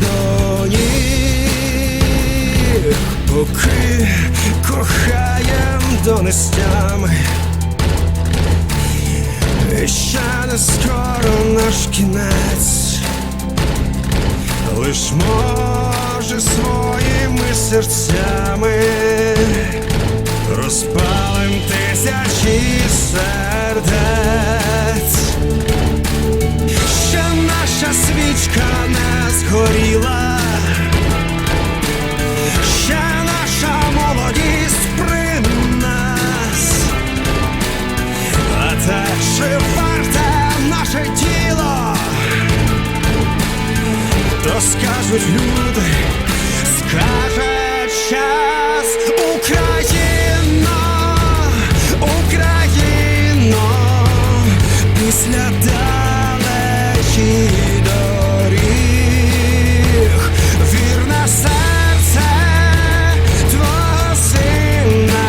до ніг, поки кохаєм донестями. І Ще не скоро наш кінець, лиш може своїми серцями. Розпалим тисячі сердець, скажуть люди, скаже час Україно, Україно, після далечі доріг, вірне серце твого сина,